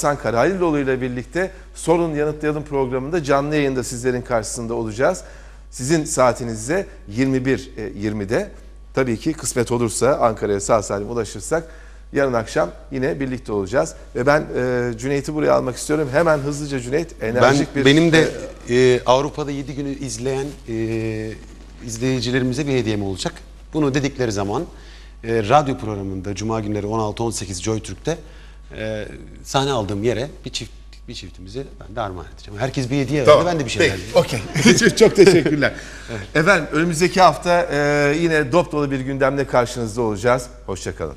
Sankar Haliloğlu ile birlikte Sorun Yanıtlayalım programında canlı yayında sizlerin karşısında olacağız. Sizin saatinizde 21.20'de tabii ki kısmet olursa Ankara'ya sağ salim ulaşırsak yarın akşam yine birlikte olacağız. Ve ben e, Cüneyt'i buraya almak istiyorum. Hemen hızlıca Cüneyt Ben enerjik bir... benim de e, Avrupa'da 7 günü izleyen e, izleyicilerimize bir hediyem olacak. Bunu dedikleri zaman e, radyo programında Cuma günleri 16-18 Joy Türk'te e, sahne aldığım yere bir çift bir çiftimizi ben de armağan edeceğim. Herkes bir hediye verdi, ben de bir şey verdim. Okey. Çok teşekkürler. Efendim önümüzdeki hafta e, yine dop dolu bir gündemle karşınızda olacağız. Hoşçakalın.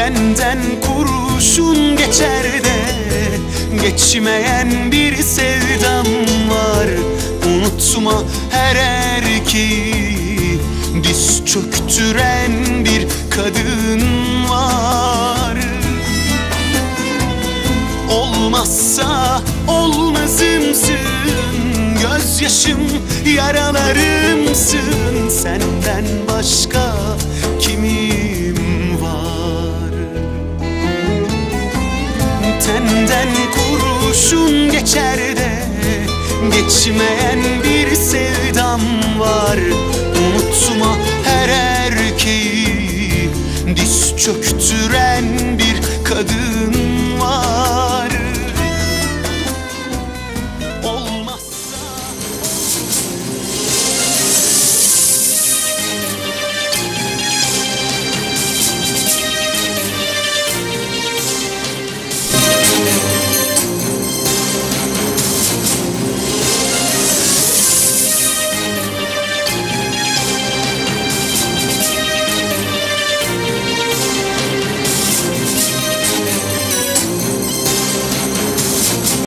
Tenden kurşun geçer de Geçmeyen bir sevdam var. Unutma her erkeği Diz çöktüren bir kadın var. Olmazsa olmazımsın Gözyaşım yaralarımsın. Senden başka Tenden kurşun geçer de Geçmeyen bir sevdam var. Unutma her erkeği Diz çöktüren